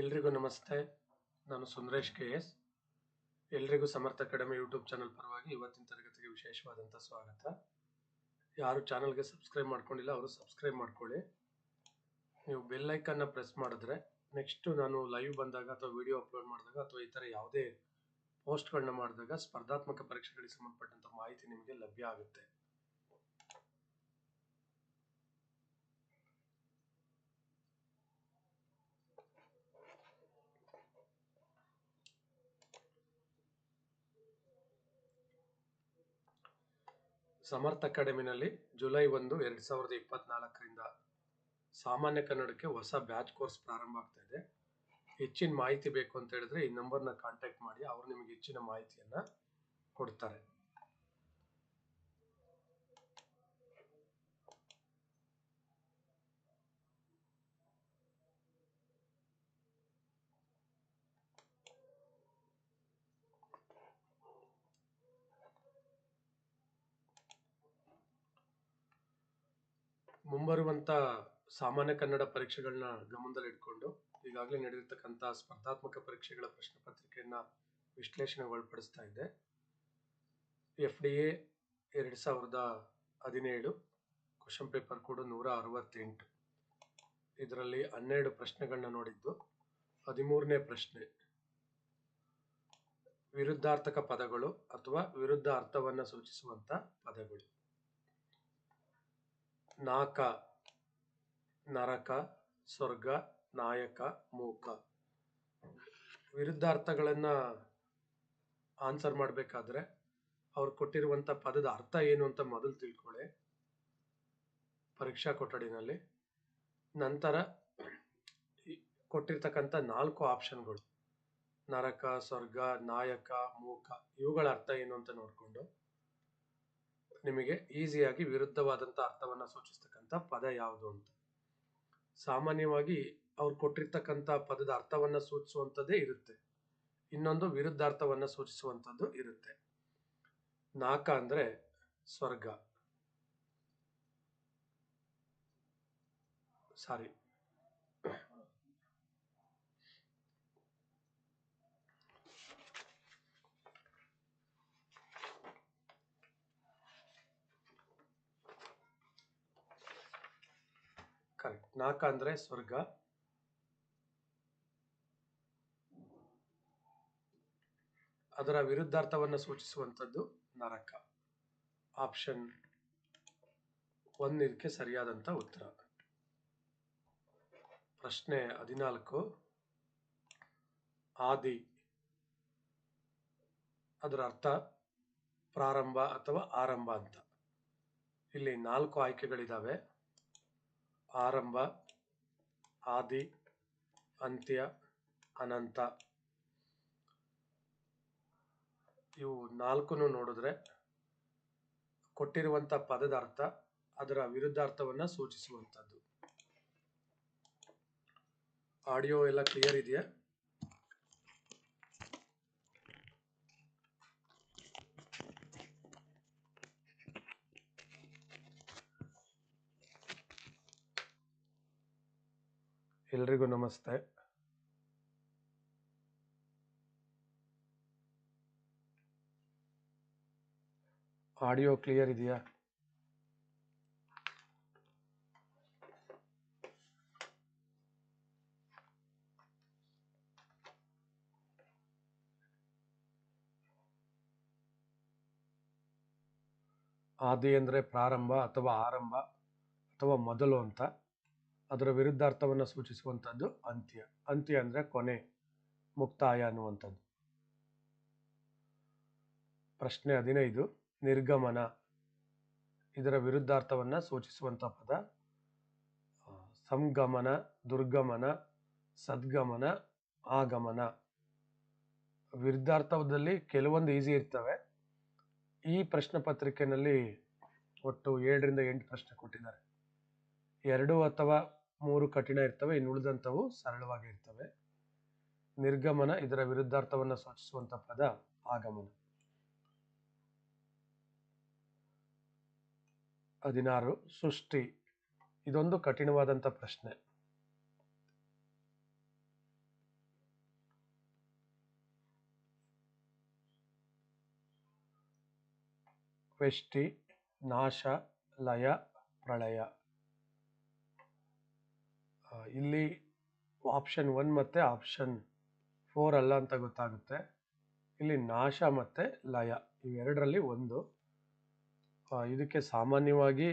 ಎಲ್ರಿಗೂ ನಮಸ್ತೆ. ನಾನು ಸುಂದರೇಶ್ ಕೆ ಎಸ್. ಎಲ್ರಿಗೂ ಸಮರ್ಥ ಅಕಾಡೆಮಿ ಯೂಟ್ಯೂಬ್ ಚಾನಲ್ ಪರವಾಗಿ ಇವತ್ತಿನ ತರಗತಿಗೆ ವಿಶೇಷವಾದಂಥ ಸ್ವಾಗತ. ಯಾರು ಚಾನಲ್ಗೆ ಸಬ್ಸ್ಕ್ರೈಬ್ ಮಾಡ್ಕೊಂಡಿಲ್ಲ, ಅವರು ಸಬ್ಸ್ಕ್ರೈಬ್ ಮಾಡ್ಕೊಳ್ಳಿ. ನೀವು ಬೆಲ್ ಐಕನ್ನ ಪ್ರೆಸ್ ಮಾಡಿದ್ರೆ ನೆಕ್ಸ್ಟ್ ನಾನು ಲೈವ್ ಬಂದಾಗ ಅಥವಾ ವಿಡಿಯೋ ಅಪ್ಲೋಡ್ ಮಾಡಿದಾಗ ಅಥವಾ ಈ ಥರ ಯಾವುದೇ ಪೋಸ್ಟ್ಗಳನ್ನ ಮಾಡಿದಾಗ ಸ್ಪರ್ಧಾತ್ಮಕ ಪರೀಕ್ಷೆಗಳಿಗೆ ಸಂಬಂಧಪಟ್ಟಂಥ ಮಾಹಿತಿ ನಿಮಗೆ ಲಭ್ಯ ಆಗುತ್ತೆ. ಸಮರ್ಥ ಅಕಾಡೆಮಿನಲ್ಲಿ ಜುಲೈ ಒಂದು, ಎರಡು ಸಾವಿರದ ಇಪ್ಪತ್ನಾಲ್ಕರಿಂದ ಸಾಮಾನ್ಯ ಕನ್ನಡಕ್ಕೆ ಹೊಸ ಬ್ಯಾಚ್ ಕೋರ್ಸ್ ಪ್ರಾರಂಭ ಆಗ್ತಾ ಇದೆ. ಹೆಚ್ಚಿನ ಮಾಹಿತಿ ಬೇಕು ಅಂತ ಹೇಳಿದ್ರೆ ಈ ನಂಬರ್ನ ಕಾಂಟ್ಯಾಕ್ಟ್ ಮಾಡಿ, ಅವರು ನಿಮಗೆ ಹೆಚ್ಚಿನ ಮಾಹಿತಿಯನ್ನ ಕೊಡ್ತಾರೆ. ಮುಂಬರುವಂತ ಸಾಮಾನ್ಯ ಕನ್ನಡ ಪರೀಕ್ಷೆಗಳನ್ನ ಗಮನದಲ್ಲಿಟ್ಕೊಂಡು ಈಗಾಗಲೇ ನಡೆದಿರ್ತಕ್ಕಂಥ ಸ್ಪರ್ಧಾತ್ಮಕ ಪರೀಕ್ಷೆಗಳ ಪ್ರಶ್ನೆ ಪತ್ರಿಕೆಯನ್ನ ವಿಶ್ಲೇಷಣೆಗೊಳಪಡಿಸ್ತಾ ಇದ್ದೆ ಎಫ್ ಡಿ ಎ ಎರಡು ಸಾವಿರದ ಹದಿನೇಳು ಕ್ವಶನ್ ಪೇಪರ್ ಕೂಡ ನೂರ ಅರವತ್ತೆಂಟು. ಇದರಲ್ಲಿ ಹನ್ನೆರಡು ಪ್ರಶ್ನೆಗಳನ್ನ ನೋಡಿದ್ದು. ಹದಿಮೂರನೇ ಪ್ರಶ್ನೆ, ವಿರುದ್ಧಾರ್ಥಕ ಪದಗಳು ಅಥವಾ ವಿರುದ್ಧ ಅರ್ಥವನ್ನು ಸೂಚಿಸುವಂತ ಪದಗಳು. ನಾಕ ನರಕ, ಸ್ವರ್ಗ, ನಾಯಕ, ಮೂಕ. ವಿರುದ್ಧಾರ್ಥಗಳನ್ನ ಆನ್ಸರ್ ಮಾಡಬೇಕಾದ್ರೆ ಅವ್ರು ಕೊಟ್ಟಿರುವಂತ ಪದದ ಅರ್ಥ ಏನು ಅಂತ ಮೊದಲು ತಿಳ್ಕೊಳ್ಳಿ ಪರೀಕ್ಷಾ ಕೊಠಡಿನಲ್ಲಿ. ನಂತರ ಕೊಟ್ಟಿರ್ತಕ್ಕಂಥ ನಾಲ್ಕು ಆಪ್ಷನ್ಗಳು ನರಕ, ಸ್ವರ್ಗ, ನಾಯಕ, ಮೂಕ. ಇವುಗಳ ಅರ್ಥ ಏನು ಅಂತ ನೋಡಿಕೊಂಡು ನಿಮಗೆ ಈಸಿಯಾಗಿ ವಿರುದ್ಧವಾದಂಥ ಅರ್ಥವನ್ನ ಸೂಚಿಸ್ತಕ್ಕಂಥ ಪದ ಯಾವುದು ಅಂತ. ಸಾಮಾನ್ಯವಾಗಿ ಅವ್ರು ಕೊಟ್ಟಿರ್ತಕ್ಕಂಥ ಪದದ ಅರ್ಥವನ್ನ ಸೂಚಿಸುವಂಥದ್ದೇ ಇರುತ್ತೆ. ಇನ್ನೊಂದು ವಿರುದ್ಧಾರ್ಥವನ್ನ ಸೂಚಿಸುವಂಥದ್ದು ಇರುತ್ತೆ. ನಾಕ ಅಂದ್ರೆ ಸ್ವರ್ಗ. ಸಾರಿ. ಕರೆಕ್ಟ್ ನಾಕ ಅಂದ್ರೆ ಸ್ವರ್ಗ. ಅದರ ವಿರುದ್ಧಾರ್ಥವನ್ನು ಸೂಚಿಸುವಂಥದ್ದು ನರಕ. ಆಪ್ಷನ್ ಒನ್ ಇದಕ್ಕೆ ಸರಿಯಾದಂತ ಉತ್ತರ. ಪ್ರಶ್ನೆ ಹದಿನಾಲ್ಕು. ಆದಿ. ಅದರ ಅರ್ಥ ಪ್ರಾರಂಭ ಅಥವಾ ಆರಂಭ ಅಂತ. ಇಲ್ಲಿ ನಾಲ್ಕು ಆಯ್ಕೆಗಳಿದಾವೆ. ಆರಂಭ, ಆದಿ, ಅಂತ್ಯ, ಅನಂತ. ಇವು ನಾಲ್ಕು ನೋಡಿದ್ರೆ ಕೊಟ್ಟಿರುವಂತ ಪದದ ಅರ್ಥ, ಅದರ ವಿರುದ್ಧಾರ್ಥವನ್ನು ಸೂಚಿಸುವಂತದ್ದು ಆಡಿಯೋ ಎಲ್ಲ ಕ್ಲಿಯರ್ ಇದೆಯಾ? ಎಲ್ರಿಗೂ ನಮಸ್ತೆ. ಆಡಿಯೋ ಕ್ಲಿಯರ್ ಇದೆಯಾ? ಆದಿ ಅಂದರೆ ಪ್ರಾರಂಭ ಅಥವಾ ಆರಂಭ ಅಥವಾ ಮೊದಲು ಅಂತ? ಅದರ ವಿರುದ್ಧಾರ್ಥವನ್ನು ಸೂಚಿಸುವಂಥದ್ದು ಅಂತ್ಯ. ಅಂತ್ಯ ಅಂದರೆ ಕೊನೆ, ಮುಕ್ತಾಯ ಅನ್ನುವಂಥದ್ದು. ಪ್ರಶ್ನೆ ಹದಿನೈದು, ನಿರ್ಗಮನ. ಇದರ ವಿರುದ್ಧಾರ್ಥವನ್ನು ಸೂಚಿಸುವಂಥ ಪದ ಸಂಗಮನ, ದುರ್ಗಮನ, ಸದ್ಗಮನ, ಆಗಮನ. ವಿರುದ್ಧಾರ್ಥದಲ್ಲಿ ಕೆಲವೊಂದು ಈಸಿ ಇರ್ತವೆ. ಈ ಪ್ರಶ್ನೆ ಪತ್ರಿಕೆಯಲ್ಲಿ ಒಟ್ಟು ಏಳರಿಂದ ಎಂಟು ಪ್ರಶ್ನೆ ಕೊಟ್ಟಿದ್ದಾರೆ. ಎರಡು ಅಥವಾ ಮೂರು ಕಠಿಣ ಇರ್ತವೆ, ಇನ್ನು ಉಳಿದಂಥವು ಸರಳವಾಗಿ ಇರ್ತವೆ. ನಿರ್ಗಮನ, ಇದರ ವಿರುದ್ಧಾರ್ಥವನ್ನು ಸೂಚಿಸುವಂಥ ಪದ ಆಗಮನ. ಹದಿನಾರು, ಸೃಷ್ಟಿ. ಇದೊಂದು ಕಠಿಣವಾದಂಥ ಪ್ರಶ್ನೆ. ವೆಷ್ಟಿ, ನಾಶ, ಲಯ, ಪ್ರಳಯ. ಇಲ್ಲಿ ಆಪ್ಷನ್ ಒನ್ ಮತ್ತು ಆಪ್ಷನ್ ಫೋರ್ ಅಲ್ಲ ಅಂತ ಗೊತ್ತಾಗುತ್ತೆ. ಇಲ್ಲಿ ನಾಶ ಮತ್ತು ಲಯ, ಇವೆರಡರಲ್ಲಿ ಒಂದು. ಇದಕ್ಕೆ ಸಾಮಾನ್ಯವಾಗಿ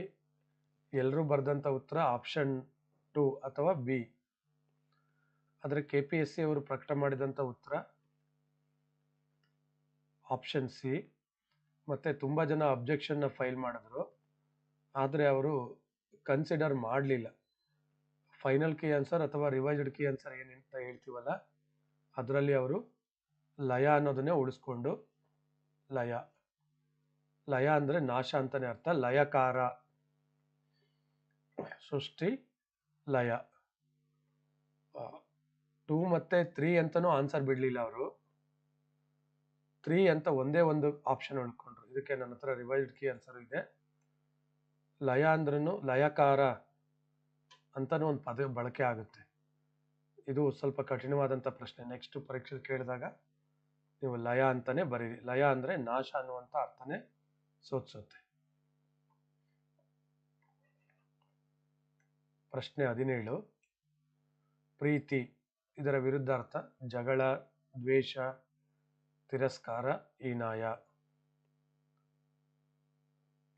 ಎಲ್ಲರೂ ಬರೆದಂಥ ಉತ್ತರ ಆಪ್ಷನ್ ಟು ಅಥವಾ ಬಿ ಆದರೆ ಕೆ ಪಿ ಎಸ್ ಸಿ ಅವರು ಪ್ರಕಟ ಮಾಡಿದಂಥ ಉತ್ತರ ಆಪ್ಷನ್ ಸಿ ಮತ್ತು ತುಂಬ ಜನ ಅಬ್ಜೆಕ್ಷನ್ನ ಫೈಲ್ ಮಾಡಿದ್ರು. ಆದರೆ ಅವರು ಕನ್ಸಿಡರ್ ಮಾಡಲಿಲ್ಲ. ಫೈನಲ್ ಕೀ ಆನ್ಸರ್ ಅಥವಾ ರಿವೈಸ್ಡ್ ಕೀ ಆನ್ಸರ್ ಏನಂತ ಹೇಳ್ತೀವಲ್ಲ, ಅದರಲ್ಲಿ ಅವರು ಲಯ ಅನ್ನೋದನ್ನೇ ಉಳಿಸ್ಕೊಂಡು, ಲಯ. ಲಯ ಅಂದರೆ ನಾಶ ಅಂತಲೇ ಅರ್ಥ, ಲಯಕಾರ. ಸೃಷ್ಟಿ, ಲಯ. ಟೂ ಮತ್ತು ತ್ರೀ ಅಂತಲೂ ಆನ್ಸರ್ ಬಿಡಲಿಲ್ಲ ಅವರು. ತ್ರೀ ಅಂತ ಒಂದೇ ಒಂದು ಆಪ್ಷನ್ ಉಳ್ಕೊಂಡ್ರು. ಇದಕ್ಕೆ ನನ್ನ ಹತ್ರ ರಿವೈಸ್ಡ್ ಕೀ ಆನ್ಸರ್ ಇದೆ. ಲಯ ಅಂದ್ರೂ ಲಯಕಾರ. ಅಂತಲೂ ಒಂದು ಪದ ಬಳಕೆ ಆಗುತ್ತೆ. ಇದು ಸ್ವಲ್ಪ ಕಠಿಣವಾದಂಥ ಪ್ರಶ್ನೆ. ನೆಕ್ಸ್ಟ್ ಪರೀಕ್ಷೆ ಕೇಳಿದಾಗ ನೀವು ಲಯ ಅಂತಾನೆ ಬರೀರಿ. ಲಯ ಅಂದರೆ ನಾಶ ಅನ್ನುವಂಥ ಅರ್ಥನೇ ಸೂಚಿಸುತ್ತೆ ಪ್ರಶ್ನೆ ಹದಿನೇಳು. ಪ್ರೀತಿ ಇದರ ವಿರುದ್ಧಾರ್ಥ ಜಗಳ, ದ್ವೇಷ, ತಿರಸ್ಕಾರ, ಹೀನಾಯ.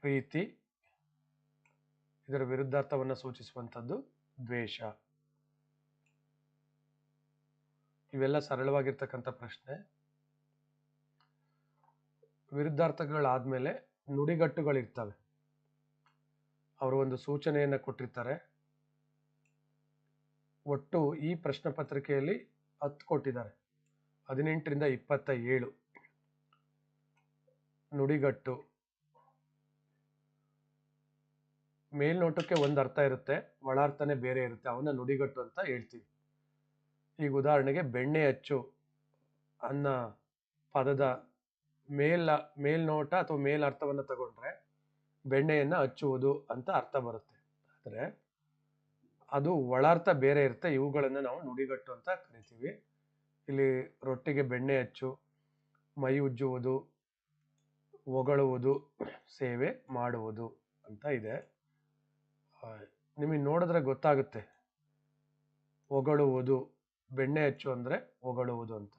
ಪ್ರೀತಿ ಇದರ ವಿರುದ್ಧಾರ್ಥವನ್ನು ಸೂಚಿಸುವಂಥದ್ದು ದ್ವೇಷ. ಇವೆಲ್ಲ ಸರಳವಾಗಿರ್ತಕ್ಕಂಥ ಪ್ರಶ್ನೆ. ವಿರುದ್ಧಾರ್ಥಗಳಾದ್ಮೇಲೆ ನುಡಿಗಟ್ಟುಗಳಿರ್ತವೆ. ಅವರು ಒಂದು ಸೂಚನೆಯನ್ನು ಕೊಟ್ಟಿರ್ತಾರೆ. ಒಟ್ಟು ಈ ಪ್ರಶ್ನೆ ಪತ್ರಿಕೆಯಲ್ಲಿ ಹತ್ತು ಕೊಟ್ಟಿದ್ದಾರೆ. ಹದಿನೆಂಟರಿಂದ ಇಪ್ಪತ್ತ ಏಳು ನುಡಿಗಟ್ಟು. ಮೇಲ್ನೋಟಕ್ಕೆ ಒಂದು ಅರ್ಥ ಇರುತ್ತೆ, ಒಳಾರ್ಥನೇ ಬೇರೆ ಇರುತ್ತೆ, ಅವನ್ನ ನುಡಿಗಟ್ಟು ಅಂತ ಹೇಳ್ತೀವಿ. ಈಗ ಉದಾಹರಣೆಗೆ ಬೆಣ್ಣೆ ಹಚ್ಚು ಅನ್ನ ಪದದ ಮೇಲ್, ಮೇಲ್ನೋಟ ಅಥವಾ ಮೇಲ್ ಅರ್ಥವನ್ನು ತಗೊಂಡ್ರೆ ಬೆಣ್ಣೆಯನ್ನು ಹಚ್ಚುವುದು ಅಂತ ಅರ್ಥ ಬರುತ್ತೆ. ಆದರೆ ಅದು ಒಳಾರ್ಥ ಬೇರೆ ಇರುತ್ತೆ, ಇವುಗಳನ್ನು ನಾವು ನುಡಿಗಟ್ಟು ಅಂತ ಕರಿತೀವಿ. ಇಲ್ಲಿ ರೊಟ್ಟಿಗೆ ಬೆಣ್ಣೆ ಹಚ್ಚು ಮೈ ಉಜ್ಜುವುದು, ಹೊಗಳುವುದು, ಸೇವೆ ಮಾಡುವುದು ಅಂತ ಇದೆ. ನಿಮಗೆ ನೋಡಿದ್ರೆ ಗೊತ್ತಾಗುತ್ತೆ. ಹೊಗಳುವುದು, ಬೆಣ್ಣೆ ಹೆಚ್ಚು ಅಂದರೆ ಹೊಗಳುವುದು ಅಂತ.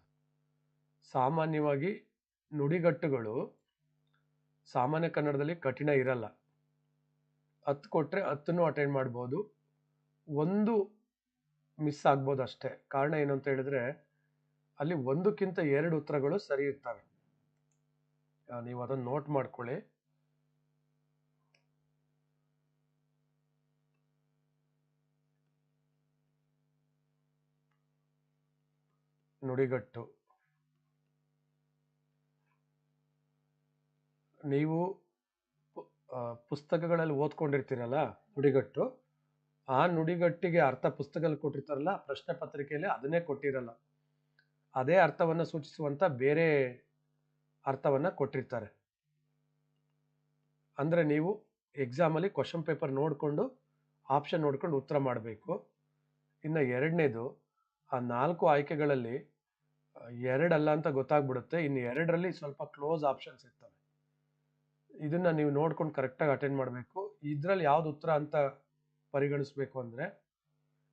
ಸಾಮಾನ್ಯವಾಗಿ ನುಡಿಗಟ್ಟುಗಳು ಸಾಮಾನ್ಯ ಕನ್ನಡದಲ್ಲಿ ಕಠಿಣ ಇರಲ್ಲ. ಹತ್ತು ಕೊಟ್ಟರೆ ಹತ್ತನ್ನು ಅಟೆಂಡ್ ಮಾಡ್ಬೋದು. ಒಂದು ಮಿಸ್ ಆಗ್ಬೋದು ಅಷ್ಟೇ. ಕಾರಣ ಏನು ಅಂತ ಹೇಳಿದ್ರೆ, ಅಲ್ಲಿ ಒಂದಕ್ಕಿಂತ ಎರಡು ಉತ್ತರಗಳು ಸರಿ ಇರ್ತವೆ. ನೀವು ಅದನ್ನು ನೋಟ್ ಮಾಡ್ಕೊಳ್ಳಿ. ನುಡಿಗಟ್ಟು. ನೀವು ಪುಸ್ತಕಗಳಲ್ಲಿ ಓದ್ಕೊಂಡಿರ್ತೀರಲ್ಲ ನುಡಿಗಟ್ಟು, ಆ ನುಡಿಗಟ್ಟಿಗೆ ಅರ್ಥ ಪುಸ್ತಕದಲ್ಲಿ ಕೊಟ್ಟಿರ್ತಾರಲ್ಲ, ಪ್ರಶ್ನೆ ಪತ್ರಿಕೆಯಲ್ಲಿ ಅದನ್ನೇ ಕೊಟ್ಟಿರಲ್ಲ. ಅದೇ ಅರ್ಥವನ್ನು ಸೂಚಿಸುವಂತ ಬೇರೆ ಅರ್ಥವನ್ನ ಕೊಟ್ಟಿರ್ತಾರೆ. ಅಂದ್ರೆ ನೀವು ಎಕ್ಸಾಮಲ್ಲಿ ಕ್ವಶನ್ ಪೇಪರ್ ನೋಡಿಕೊಂಡು ಆಪ್ಷನ್ ನೋಡ್ಕೊಂಡು ಉತ್ತರ ಮಾಡಬೇಕು. ಇನ್ನು ಎರಡನೇದು, ಆ ನಾಲ್ಕು ಆಯ್ಕೆಗಳಲ್ಲಿ ಎರಡಲ್ಲ ಅಂತ ಗೊತ್ತಾಗ್ಬಿಡುತ್ತೆ. ಇನ್ನು ಎರಡರಲ್ಲಿ ಸ್ವಲ್ಪ ಕ್ಲೋಸ್ ಆಪ್ಷನ್ಸ್ ಇರ್ತವೆ. ಇದನ್ನ ನೀವು ನೋಡ್ಕೊಂಡು ಕರೆಕ್ಟಾಗಿ ಅಟೆಂಡ್ ಮಾಡಬೇಕು. ಇದರಲ್ಲಿ ಯಾವ್ದು ಉತ್ತರ ಅಂತ ಪರಿಗಣಿಸ್ಬೇಕು ಅಂದರೆ,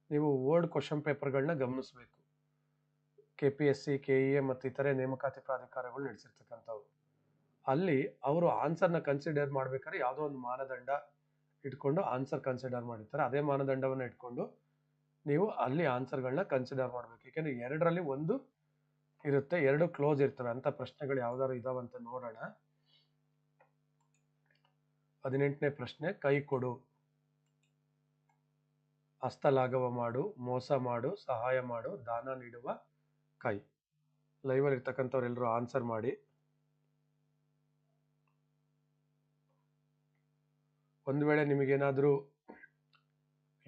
ನೀವು ಓಲ್ಡ್ ಕ್ವಶನ್ ಪೇಪರ್ಗಳನ್ನ ಗಮನಿಸಬೇಕು. K P S C K E A ಮತ್ತು ಇತರೆ ನೇಮಕಾತಿ ಪ್ರಾಧಿಕಾರಗಳು ನಡೆಸಿರ್ತಕ್ಕಂಥವು. ಅಲ್ಲಿ ಅವರು ಆನ್ಸರ್ನ ಕನ್ಸಿಡರ್ ಮಾಡ್ಬೇಕಾದ್ರೆ ಯಾವುದೋ ಒಂದು ಮಾನದಂಡ ಇಟ್ಕೊಂಡು ಆನ್ಸರ್ ಕನ್ಸಿಡರ್ ಮಾಡಿರ್ತಾರೆ. ಅದೇ ಮಾನದಂಡವನ್ನು ಇಟ್ಕೊಂಡು ನೀವು ಅಲ್ಲಿ ಆನ್ಸರ್ಗಳನ್ನ ಕನ್ಸಿಡರ್ ಮಾಡಬೇಕು. ಏಕೆಂದರೆ ಎರಡರಲ್ಲಿ ಒಂದು ಇರುತ್ತೆ. ಎರಡು ಕ್ಲೋಸ್ ಇರ್ತವೆ. ಅಂತ ಪ್ರಶ್ನೆಗಳು ಯಾವ್ದಾದ್ರು ಇದಾವಂತ ನೋಡೋಣ. ಹದಿನೆಂಟನೇ ಪ್ರಶ್ನೆ, ಕೈ ಕೊಡು. ಹಸ್ತಲಾಘವ ಮಾಡು, ಮೋಸ ಮಾಡು, ಸಹಾಯ ಮಾಡು, ದಾನ ನೀಡುವ ಕೈ. ಲೈವಲ್ಲಿ ಇರ್ತಕ್ಕಂಥವ್ರೆಲ್ಲರೂ ಆನ್ಸರ್ ಮಾಡಿ. ಒಂದು ವೇಳೆ ನಿಮಗೇನಾದರೂ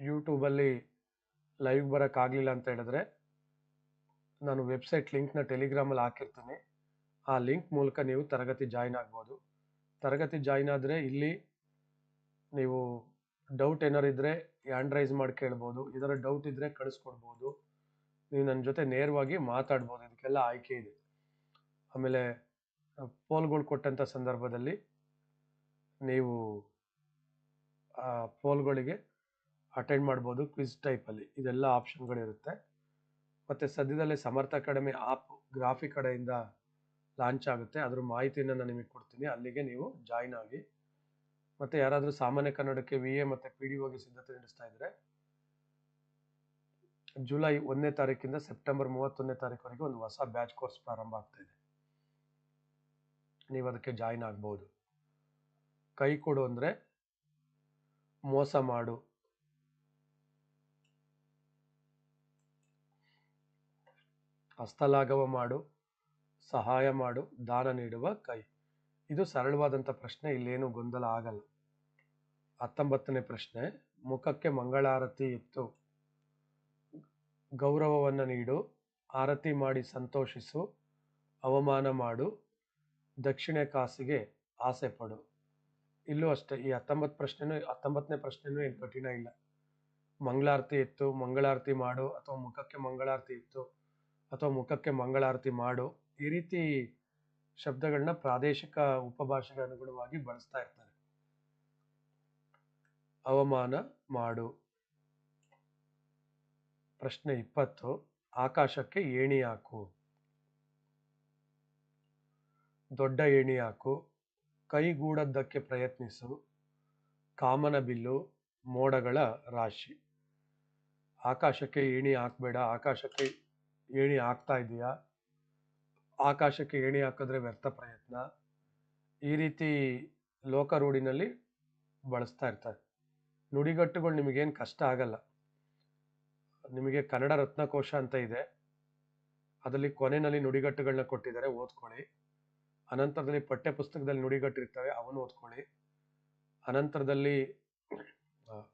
ಯೂಟ್ಯೂಬಲ್ಲಿ ಲೈವ್ ಬರೋಕ್ಕಾಗಲಿಲ್ಲ ಅಂತ ಹೇಳಿದ್ರೆ ನಾನು ವೆಬ್ಸೈಟ್ ಲಿಂಕ್ನ ಟೆಲಿಗ್ರಾಮಲ್ಲಿ ಹಾಕಿರ್ತೀನಿ. ಆ ಲಿಂಕ್ ಮೂಲಕ ನೀವು ತರಗತಿ ಜಾಯಿನ್ ಆಗ್ಬೋದು. ತರಗತಿ ಜಾಯಿನ್ ಆದರೆ ಇಲ್ಲಿ ನೀವು ಡೌಟ್ ಏನಾರು ಇದ್ದರೆ ಹ್ಯಾಂಡ್ ಮಾಡಿ ಕೇಳ್ಬೋದು. ಇದರ ಡೌಟ್ ಇದ್ದರೆ ಕಳಿಸ್ಕೊಡ್ಬೋದು. ನೀವು ನನ್ನ ಜೊತೆ ನೇರವಾಗಿ ಮಾತಾಡ್ಬೋದು. ಇದಕ್ಕೆಲ್ಲ ಆಯ್ಕೆ ಇದೆ. ಆಮೇಲೆ ಪೋಲ್ಗಳು ಕೊಟ್ಟಂಥ ಸಂದರ್ಭದಲ್ಲಿ ನೀವು ಆ ಪೋಲ್ಗಳಿಗೆ ಅಟೆಂಡ್ ಮಾಡ್ಬೋದು ಕ್ವಿಜ್ ಟೈಪಲ್ಲಿ. ಇದೆಲ್ಲ ಆಪ್ಷನ್ಗಳಿರುತ್ತೆ. ಮತ್ತು ಸದ್ಯದಲ್ಲೇ ಸಮರ್ಥ ಅಕಾಡೆಮಿ ಆಪ್ ಗ್ರಾಫಿ ಕಡೆಯಿಂದ ಲಾಂಚ್ ಆಗುತ್ತೆ. ಅದ್ರ ಮಾಹಿತಿಯನ್ನು ನಾನು ನಿಮಗೆ ಕೊಡ್ತೀನಿ. ಅಲ್ಲಿಗೆ ನೀವು ಜಾಯಿನ್ ಆಗಿ ಮತ್ತು ಯಾರಾದರೂ ಸಾಮಾನ್ಯ ಕನ್ನಡಕ್ಕೆ ವಿ ಎ ಮತ್ತು ಪಿ ಡಿ ಒಗೆ ಸಿದ್ಧತೆ ನಡೆಸ್ತಾ ಇದ್ದರೆ ಜುಲೈ ಒಂದನೇ ತಾರೀಕಿಂದ ಸೆಪ್ಟೆಂಬರ್ ಮೂವತ್ತೊಂದನೇ ತಾರೀಕುವರೆಗೆ ಒಂದು ಹೊಸ ಬ್ಯಾಚ್ ಕೋರ್ಸ್ ಪ್ರಾರಂಭ ಆಗ್ತಾ ನೀವು ಅದಕ್ಕೆ ಜಾಯಿನ್ ಆಗ್ಬೋದು. ಕೈ ಕೊಡು ಅಂದರೆ ಮೋಸ ಮಾಡು. ಹಸ್ತಲಾಘವ ಮಾಡು, ಸಹಾಯ ಮಾಡು, ದಾನ ನೀಡುವ ಕೈ. ಇದು ಸರಳವಾದಂಥ ಪ್ರಶ್ನೆ, ಇಲ್ಲೇನು ಗೊಂದಲ ಆಗಲ್ಲ. ಹತ್ತೊಂಬತ್ತನೇ ಪ್ರಶ್ನೆ, ಮುಖಕ್ಕೆ ಮಂಗಳಾರತಿ ಇತ್ತು. ಗೌರವವನ್ನು ನೀಡು, ಆರತಿ ಮಾಡಿ ಸಂತೋಷಿಸು, ಅವಮಾನ ಮಾಡು, ದಕ್ಷಿಣ ಕಾಸಿಗೆ ಆಸೆ ಪಡು. ಇಲ್ಲೂ ಅಷ್ಟೇ, ಈ ಹತ್ತೊಂಬತ್ತು ಪ್ರಶ್ನೆನೂ, ಹತ್ತೊಂಬತ್ತನೇ ಪ್ರಶ್ನೆನೂ ಏನು ಕಠಿಣ ಇಲ್ಲ. ಮಂಗಳಾರತಿ ಇತ್ತು, ಮಂಗಳಾರತಿ ಮಾಡು, ಅಥವಾ ಮುಖಕ್ಕೆ ಮಂಗಳಾರತಿ ಇತ್ತು. ಅಥವಾ ಮುಖಕ್ಕೆ ಮಂಗಳಾರತಿ ಮಾಡು ಈ ರೀತಿ ಶಬ್ದಗಳನ್ನ ಪ್ರಾದೇಶಿಕ ಉಪಭಾಷೆಗೆ ಅನುಗುಣವಾಗಿ ಬಳಸ್ತಾ ಇರ್ತಾರೆ. ಅವಮಾನ ಮಾಡು. ಪ್ರಶ್ನೆ ಇಪ್ಪತ್ತು, ಆಕಾಶಕ್ಕೆ ಏಣಿ ಹಾಕು. ದೊಡ್ಡ ಏಣಿ ಹಾಕು. ಕೈಗೂಡದ್ದಕ್ಕೆ ಪ್ರಯತ್ನಿಸು. ಕಾಮನ ಬಿಲ್ಲು, ಮೋಡಗಳ ರಾಶಿ. ಆಕಾಶಕ್ಕೆ ಏಣಿ ಹಾಕಬೇಡ. ಆಕಾಶಕ್ಕೆ ಏಣಿ ಹಾಕ್ತಾ ಇದೆಯಾ? ಆಕಾಶಕ್ಕೆ ಏಣಿ ಹಾಕಿದ್ರೆ ವ್ಯರ್ಥ ಪ್ರಯತ್ನ. ಈ ರೀತಿ ಲೋಕರೂಢಿನಲ್ಲಿ ಬಳಸ್ತಾ ಇರ್ತಾರೆ. ನುಡಿಗಟ್ಟುಗಳು ನಿಮಗೇನು ಕಷ್ಟ ಆಗಲ್ಲ. ನಿಮಗೆ ಕನ್ನಡ ರತ್ನಕೋಶ ಅಂತ ಇದೆ. ಅದರಲ್ಲಿ ಕೊನೆಯಲ್ಲಿ ನುಡಿಗಟ್ಟುಗಳನ್ನ ಕೊಟ್ಟಿದ್ದಾರೆ, ಓದ್ಕೊಳ್ಳಿ. ಅನಂತರದಲ್ಲಿ ಪಠ್ಯ ಪುಸ್ತಕದಲ್ಲಿ ನುಡಿಗಟ್ಟಿರ್ತವೆ ಅವನು ಓದ್ಕೊಳ್ಳಿ. ಅನಂತರದಲ್ಲಿ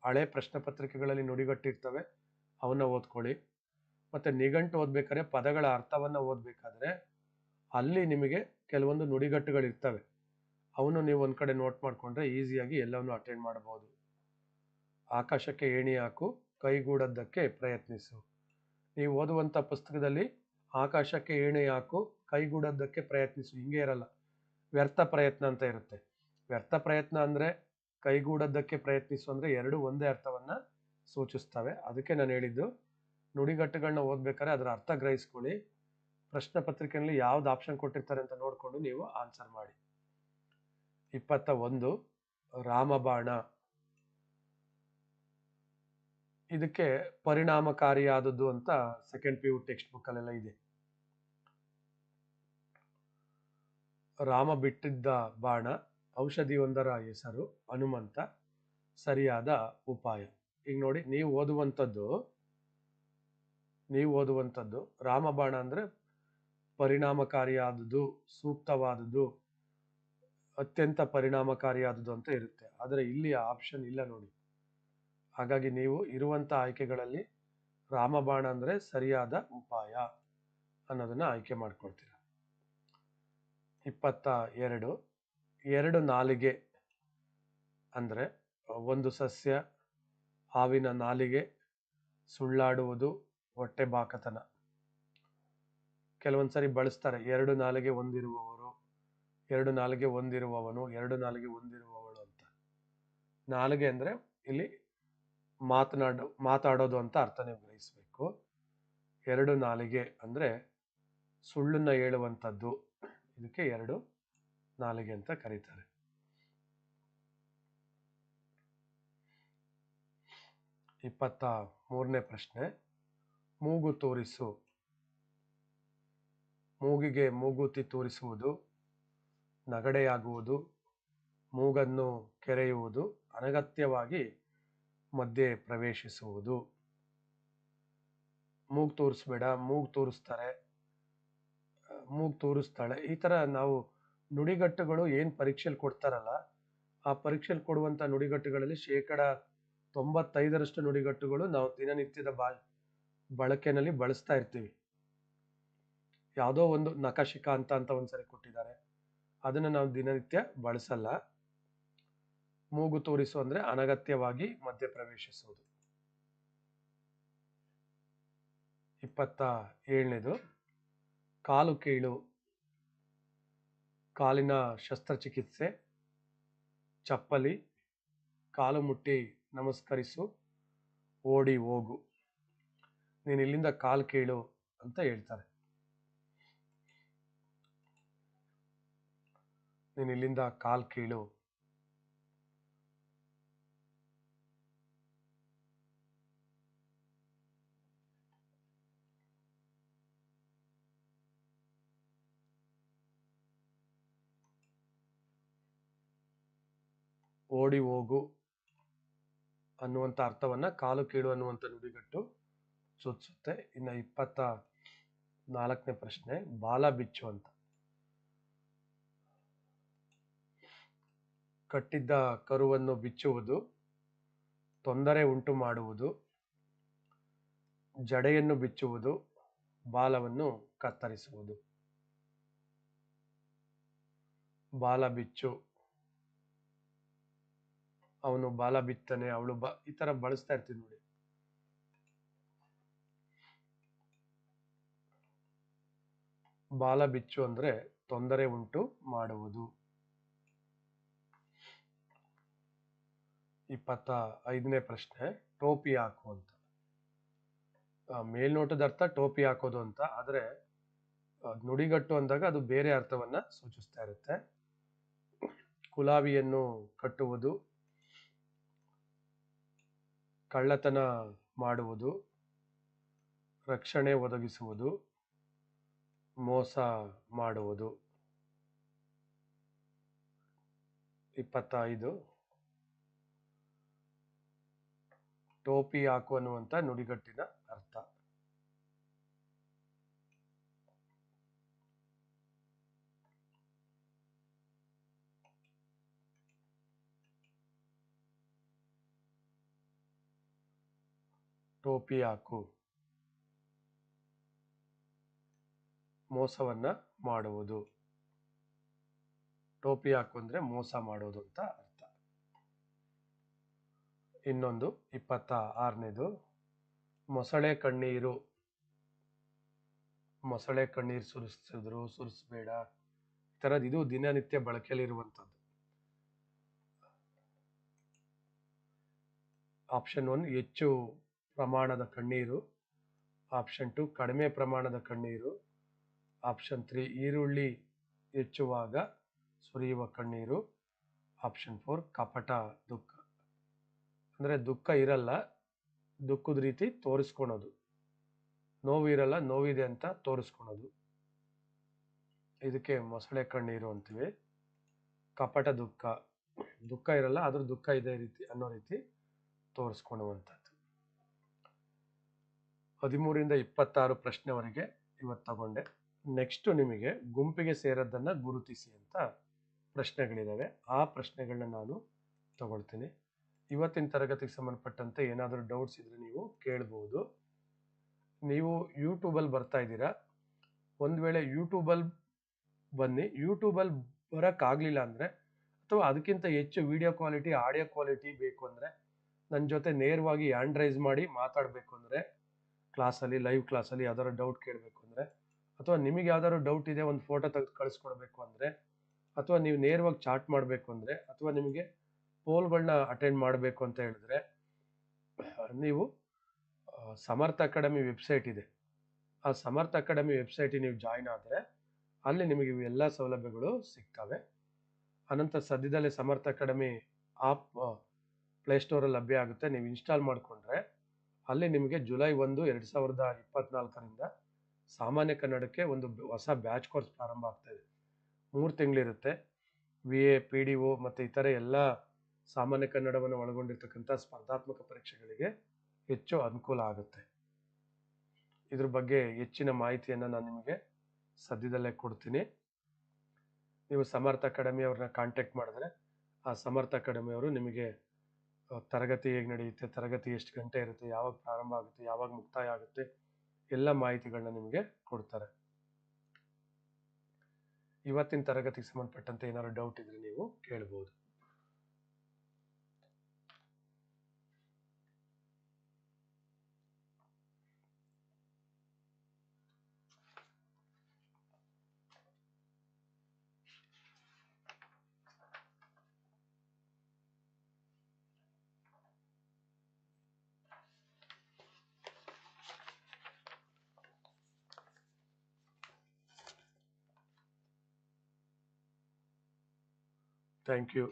ಹಳೆ ಪ್ರಶ್ನೆ ಪತ್ರಿಕೆಗಳಲ್ಲಿ ನುಡಿಗಟ್ಟಿರ್ತವೆ, ಅವನ್ನ ಓದ್ಕೊಳ್ಳಿ. ಮತ್ತೆ ನಿಘಂಟು ಓದ್ಬೇಕಾದ್ರೆ ಪದಗಳ ಅರ್ಥವನ್ನ ಓದ್ಬೇಕಾದ್ರೆ ಅಲ್ಲಿ ನಿಮಗೆ ಕೆಲವೊಂದು ನುಡಿಗಟ್ಟುಗಳು ಇರ್ತವೆ ಅವನು ನೀವು ಒಂದು ಕಡೆ ನೋಟ್ ಮಾಡ್ಕೊಂಡ್ರೆ ಈಸಿಯಾಗಿ ಎಲ್ಲವನ್ನು ಅಟೆಂಡ್ ಮಾಡಬಹುದು ಆಕಾಶಕ್ಕೆ ಏಣಿ ಹಾಕು, ಕೈಗೂಡದ್ದಕ್ಕೆ ಪ್ರಯತ್ನಿಸು. ನೀವು ಓದುವಂಥ ಪುಸ್ತಕದಲ್ಲಿ ಆಕಾಶಕ್ಕೆ ಏಣಿ ಹಾಕು, ಕೈಗೂಡದ್ದಕ್ಕೆ ಪ್ರಯತ್ನಿಸು. ಹಿಂಗೆ ಇರಲ್ಲ. ವ್ಯರ್ಥ ಪ್ರಯತ್ನ ಅಂತ ಇರುತ್ತೆ. ವ್ಯರ್ಥ ಪ್ರಯತ್ನ ಅಂದ್ರೆ ಕೈಗೂಡದ್ದಕ್ಕೆ ಪ್ರಯತ್ನಿಸು ಅಂದ್ರೆ ಎರಡು ಒಂದೇ ಅರ್ಥವನ್ನ ಸೂಚಿಸ್ತವೆ. ಅದಕ್ಕೆ ನಾನು ಹೇಳಿದ್ದು ನುಡಿಗಟ್ಟುಗಳನ್ನ ಓದ್ಬೇಕಾದ್ರೆ ಅದರ ಅರ್ಥ ಗ್ರಹಿಸ್ಕೊಳ್ಳಿ. ಪ್ರಶ್ನೆ ಪತ್ರಿಕೆಯಲ್ಲಿ ಯಾವ್ದು ಆಪ್ಷನ್ ಕೊಟ್ಟಿರ್ತಾರೆ ಅಂತ ನೋಡಿಕೊಂಡು ನೀವು ಆನ್ಸರ್ ಮಾಡಿ. ಇಪ್ಪತ್ತ ಒಂದು ರಾಮಬಾಣ. ಇದಕ್ಕೆ ಪರಿಣಾಮಕಾರಿಯಾದದ್ದು ಅಂತ second P U text book ಅಲ್ಲೆಲ್ಲ ಇದೆ. ರಾಮ ಬಿಟ್ಟಿದ್ದ ಬಾಣ, ಔಷಧಿಯೊಂದರ ಹೆಸರು, ಹನುಮಂತ, ಸರಿಯಾದ ಉಪಾಯ. ಈಗ ನೋಡಿ, ನೀವು ಓದುವಂಥದ್ದು ನೀವು ಓದುವಂಥದ್ದು ರಾಮಬಾಣ ಅಂದರೆ ಪರಿಣಾಮಕಾರಿಯಾದುದು, ಸೂಕ್ತವಾದುದು, ಅತ್ಯಂತ ಪರಿಣಾಮಕಾರಿಯಾದುದು ಅಂತ ಇರುತ್ತೆ. ಆದರೆ ಇಲ್ಲಿ ಆಪ್ಷನ್ ಇಲ್ಲ ನೋಡಿ. ಹಾಗಾಗಿ ನೀವು ಇರುವಂಥ ಆಯ್ಕೆಗಳಲ್ಲಿ ರಾಮಬಾಣ ಅಂದ್ರೆ ಸರಿಯಾದ ಉಪಾಯ ಅನ್ನೋದನ್ನ ಆಯ್ಕೆ ಮಾಡ್ಕೊಳ್ತೀರ. ಇಪ್ಪತ್ತ ಎರಡು ಎರಡು ನಾಲಿಗೆ ಅಂದ್ರೆ ಒಂದು ಸಸ್ಯ, ಹಾವಿನ ನಾಲಿಗೆ ಸುಳ್ಳಾಡುವುದು ಹೊಟ್ಟೆ ಬಾಕತನ. ಕೆಲವೊಂದ್ಸರಿ ಬಳಸ್ತಾರೆ. ಎರಡು ನಾಲಿಗೆ ಒಂದಿರುವವರು ಎರಡು ನಾಲಿಗೆ ಒಂದಿರುವವನು ಎರಡು ನಾಲಿಗೆ ಒಂದಿರುವವಳು ಅಂತ. ನಾಲಿಗೆ ಅಂದ್ರೆ ಇಲ್ಲಿ ಮಾತನಾಡ, ಮಾತಾಡೋದು ಅಂತ ಅರ್ಥ ನೀವು ಗ್ರಹಿಸಬೇಕು. ಎರಡು ನಾಲಿಗೆ ಅಂದ್ರೆ ಸುಳ್ಳನ್ನು ಹೇಳುವಂಥದ್ದು. ಇದಕ್ಕೆ ಎರಡು ನಾಲಿಗೆ ಅಂತ ಕರೀತಾರೆ. ಇಪ್ಪತ್ತ ಮೂರನೇ ಪ್ರಶ್ನೆ. ಮೂಗು ತೋರಿಸು. ಮೂಗಿಗೆ ಮೂಗುತಿ ತೋರಿಸುವುದು, ನಗಡೆಯಾಗುವುದು, ಮೂಗನ್ನು ಕೆರೆಯುವುದು, ಅನಗತ್ಯವಾಗಿ ಮಧ್ಯೆ ಪ್ರವೇಶಿಸುವುದು. ಮೂಗು ತೋರಿಸ್ಬೇಡ, ಮೂಗು ತೋರಿಸ್ತಾರೆ. ಮೂಗು ತೋರಿಸ್ತಾಳೆ. ಈ ಥರ ನಾವು ನುಡಿಗಟ್ಟುಗಳು ಏನು ಪರೀಕ್ಷೆಯಲ್ಲಿ ಕೊಡ್ತಾರಲ್ಲ, ಆ ಪರೀಕ್ಷೆಯಲ್ಲಿ ಕೊಡುವಂಥ ನುಡಿಗಟ್ಟುಗಳಲ್ಲಿ ಶೇಕಡ ತೊಂಬತ್ತೈದರಷ್ಟು ನುಡಿಗಟ್ಟುಗಳು ನಾವು ದಿನನಿತ್ಯದ ಬಾ ಬಳಕೆನಲ್ಲಿ ಬಳಸ್ತಾ ಇರ್ತೀವಿ. ಯಾವುದೋ ಒಂದು ನಕಶಿಕ ಅಂತ ಅಂತ ಒಂದ್ಸರಿ ಕೊಟ್ಟಿದ್ದಾರೆ. ಅದನ್ನು ನಾವು ದಿನನಿತ್ಯ ಬಳಸಲ್ಲ. ಮೂಗು ತೋರಿಸು ಅಂದ್ರೆ ಅನಗತ್ಯವಾಗಿ ಮಧ್ಯ ಪ್ರವೇಶಿಸುವುದು ಇಪ್ಪತ್ತ ಏಳನೇದು, ಕಾಲು ಕೀಳು. ಕಾಲಿನ ಶಸ್ತ್ರಚಿಕಿತ್ಸೆ. ಚಪ್ಪಲಿ. ಕಾಲು ಮುಟ್ಟಿ ನಮಸ್ಕರಿಸು. ಓಡಿ ಹೋಗು. ನೀನು ಇಲ್ಲಿಂದ ಕಾಲು ಕೇಳು ಅಂತ ಹೇಳ್ತಾರೆ. ನೀನು ಇಲ್ಲಿಂದ ಕಾಲು ಕೇಳು. ಓಡಿ ಹೋಗು ಅನ್ನುವಂಥ ಅರ್ಥವನ್ನ ಕಾಲು ಕೀಳು ಅನ್ನುವಂಥ ನುಡಿಗಟ್ಟು ಸೂಚಿಸುತ್ತೆ ಇನ್ನು ಇಪ್ಪತ್ತ ನಾಲ್ಕನೇ ಪ್ರಶ್ನೆ, ಬಾಲ ಬಿಚ್ಚು ಅಂತ. ಕಟ್ಟಿದ್ದ ಕರುವನ್ನು ಬಿಚ್ಚುವುದು, ತೊಂದರೆ ಉಂಟು ಮಾಡುವುದು, ಜಡೆಯನ್ನು ಬಿಚ್ಚುವುದು, ಬಾಲವನ್ನು ಕತ್ತರಿಸುವುದು. ಬಾಲ ಬಿಚ್ಚು. ಅವನು ಬಾಲ ಬಿತ್ತನೆ, ಅವಳು ಬ, ಈ ಥರ ಬಳಸ್ತಾ ಇರ್ತೀವಿ ನೋಡಿ. ಬಾಲ ಬಿಚ್ಚು ಅಂದ್ರೆ ತೊಂದರೆ ಉಂಟು ಮಾಡುವುದು. ಇಪ್ಪತ್ತ ಐದನೇ ಪ್ರಶ್ನೆ, ಟೋಪಿ ಹಾಕು ಅಂತ ಮೇಲ್ನೋಟದ ಅರ್ಥ ಟೋಪಿ ಹಾಕೋದು ಅಂತ, ಆದರೆ ನುಡಿಗಟ್ಟು ಅಂದಾಗ ಅದು ಬೇರೆ ಅರ್ಥವನ್ನ ಸೂಚಿಸ್ತಾ ಇರುತ್ತೆ. ಕುಲಾವಿಯನ್ನು ಕಟ್ಟುವುದು, ಕಳ್ಳತನ ಮಾಡುವುದು, ರಕ್ಷಣೆ ಒದಗಿಸುವುದು. ಮೋಸ ಮಾಡುವುದು. ಇಪ್ಪತ್ತೈದು. ಟೋಪಿ ಹಾಕು ಅನ್ನುವಂಥ ನುಡಿಗಟ್ಟಿನ ಅರ್ಥ. ಟೋಪಿ ಹಾಕು. ಮೋಸವನ್ನ ಮಾಡುವುದು. ಟೋಪಿ ಹಾಕು ಅಂದ್ರೆ ಮೋಸ ಮಾಡೋದು ಅಂತ ಅರ್ಥ. ಇನ್ನೊಂದು ಇಪ್ಪತ್ತ ಆರನೇದು ಮೊಸಳೆ ಕಣ್ಣೀರು. ಮೊಸಳೆ ಕಣ್ಣೀರು ಸುರಿಸಿದ್ರು, ಸುರಿಸ್ಬೇಡ. ಈ ಥರದ್ದು ಇದು ದಿನನಿತ್ಯ ಬಳಕೆಯಲ್ಲಿರುವಂಥದ್ದು ಆಪ್ಷನ್ ಒನ್, ಹೆಚ್ಚು ಪ್ರಮಾಣದ ಕಣ್ಣೀರು. ಆಪ್ಷನ್ ಟು, ಕಡಿಮೆ ಪ್ರಮಾಣದ ಕಣ್ಣೀರು. ಆಪ್ಷನ್ ತ್ರೀ, ಈರುಳ್ಳಿ ಹೆಚ್ಚುವಾಗ ಸುರಿಯುವ ಕಣ್ಣೀರು. ಆಪ್ಷನ್ ಫೋರ್, ಕಪಟ, ದುಃಖ. ಅಂದರೆ ದುಃಖ ಇರಲ್ಲ, ದುಃಖದ ರೀತಿ ತೋರಿಸ್ಕೊಳೋದು. ನೋವು ಇರಲ್ಲ ನೋವಿದೆ ಅಂತ ತೋರಿಸ್ಕೊಳೋದು. ಇದಕ್ಕೆ ಮೊಸಳೆ ಕಣ್ಣೀರು ಅಂತೀವಿ. ಕಪಟ, ದುಃಖ. ದುಃಖ ಇರಲ್ಲ, ಆದರೂ ದುಃಖ ಇದೆ ರೀತಿ, ಅನ್ನೋ ರೀತಿ ತೋರಿಸ್ಕೊಳುವಂಥದ್ದು. ಹದಿಮೂರಿಂದ ಇಪ್ಪತ್ತಾರು ಪ್ರಶ್ನೆವರೆಗೆ ಇವತ್ತು ತಗೊಂಡೆ. ನೆಕ್ಸ್ಟ್ ನಿಮಗೆ ಗುಂಪಿಗೆ ಸೇರೋದನ್ನು ಗುರುತಿಸಿ ಅಂತ ಪ್ರಶ್ನೆಗಳಿದ್ದಾವೆ ಆ ಪ್ರಶ್ನೆಗಳನ್ನ ನಾನು ತಗೊಳ್ತೀನಿ. ಇವತ್ತಿನ ತರಗತಿಗೆ ಸಂಬಂಧಪಟ್ಟಂತೆ ಏನಾದರೂ ಡೌಟ್ಸ್ ಇದ್ರೆ ನೀವು ಕೇಳ್ಬೋದು. ನೀವು ಯೂಟ್ಯೂಬಲ್ಲಿ ಬರ್ತಾ ಇದ್ದೀರಾ? ಒಂದು ವೇಳೆ ಯೂಟ್ಯೂಬಲ್ಲಿ ಬನ್ನಿ. ಯೂಟ್ಯೂಬಲ್ಲಿ ಬರೋಕ್ಕಾಗಲಿಲ್ಲ ಅಂದರೆ ಅಥವಾ ಅದಕ್ಕಿಂತ ಹೆಚ್ಚು ವಿಡಿಯೋ ಕ್ವಾಲಿಟಿ ಆಡಿಯೋ ಕ್ವಾಲಿಟಿ ಬೇಕು ಅಂದರೆ ನನ್ನ ಜೊತೆ ನೇರವಾಗಿ ಆ್ಯಂಡ್ರೈಸ್ ಮಾಡಿ ಮಾತಾಡಬೇಕು ಅಂದರೆ ಕ್ಲಾಸಲ್ಲಿ ಲೈವ್ ಕ್ಲಾಸಲ್ಲಿ ಯಾವ್ದಾದ್ರು ಡೌಟ್ ಕೇಳಬೇಕು ಅಂದರೆ ಅಥವಾ ನಿಮಗೆ ಯಾವ್ದಾದ್ರು ಡೌಟ್ ಇದೆ, ಒಂದು ಫೋಟೋ ತೆಗೆದು ಕಳಿಸ್ಕೊಡ್ಬೇಕು ಅಂದರೆ, ಅಥವಾ ನೀವು ನೇರವಾಗಿ ಚಾಟ್ ಮಾಡಬೇಕು ಅಂದರೆ, ಅಥವಾ ನಿಮಗೆ ಪೋಲ್ಗಳನ್ನ ಅಟೆಂಡ್ ಮಾಡಬೇಕು ಅಂತ ಹೇಳಿದ್ರೆ, ನೀವು ಸಮರ್ಥ ಅಕಾಡೆಮಿ ವೆಬ್ಸೈಟ್ ಇದೆ. ಆ ಸಮರ್ಥ ಅಕಾಡೆಮಿ ವೆಬ್ಸೈಟಿಗೆ ನೀವು ಜಾಯ್ನ್ ಆದರೆ, ಅಲ್ಲಿ ನಿಮಗೆ ಎಲ್ಲ ಸೌಲಭ್ಯಗಳು ಸಿಗ್ತವೆ. ಅನಂತರ ಸದ್ಯದಲ್ಲೇ ಸಮರ್ಥ ಅಕಾಡೆಮಿ ಆಪ್ ಪ್ಲೇಸ್ಟೋರಲ್ಲಿ ಲಭ್ಯ ಆಗುತ್ತೆ. ನೀವು ಇನ್ಸ್ಟಾಲ್ ಮಾಡಿಕೊಂಡ್ರೆ, ಅಲ್ಲಿ ನಿಮಗೆ ಜುಲೈ ಒಂದು, ಎರಡು ಸಾವಿರದ ಇಪ್ಪತ್ನಾಲ್ಕರಿಂದ ಸಾಮಾನ್ಯ ಕನ್ನಡಕ್ಕೆ ಒಂದು ಹೊಸ ಬ್ಯಾಚ್ ಕೋರ್ಸ್ ಪ್ರಾರಂಭ ಆಗ್ತಾಯಿದೆ ಮೂರು ತಿಂಗಳಿರುತ್ತೆ. V A, P D O ಮತ್ತು ಇತರೆ ಎಲ್ಲ ಸಾಮಾನ್ಯ ಕನ್ನಡವನ್ನು ಒಳಗೊಂಡಿರ್ತಕ್ಕಂಥ ಸ್ಪರ್ಧಾತ್ಮಕ ಪರೀಕ್ಷೆಗಳಿಗೆ ಹೆಚ್ಚು ಅನುಕೂಲ ಆಗುತ್ತೆ. ಇದ್ರ ಬಗ್ಗೆ ಹೆಚ್ಚಿನ ಮಾಹಿತಿಯನ್ನು ನಾನು ನಿಮಗೆ ಸದ್ಯದಲ್ಲೇ ಕೊಡ್ತೀನಿ. ನೀವು ಸಮರ್ಥ ಅಕಾಡೆಮಿ ಅವ್ರನ್ನ ಕಾಂಟ್ಯಾಕ್ಟ್ ಮಾಡಿದ್ರೆ ಆ ಸಮರ್ಥ ಅಕಾಡೆಮಿ ಅವರು ನಿಮಗೆ ತರಗತಿ ಹೇಗೆ ನಡೆಯುತ್ತೆ, ತರಗತಿ ಎಷ್ಟು ಗಂಟೆ ಇರುತ್ತೆ, ಯಾವಾಗ ಪ್ರಾರಂಭ ಆಗುತ್ತೆ, ಯಾವಾಗ ಮುಕ್ತಾಯ ಆಗುತ್ತೆ ಎಲ್ಲ ಮಾಹಿತಿಗಳನ್ನ ನಿಮಗೆ ಕೊಡ್ತಾರೆ. ಇವತ್ತಿನ ತರಗತಿಗೆ ಸಂಬಂಧಪಟ್ಟಂತೆ ಏನಾದ್ರು ಡೌಟ್ ಇದ್ರೆ ನೀವು ಕೇಳ್ಬೋದು. Thank you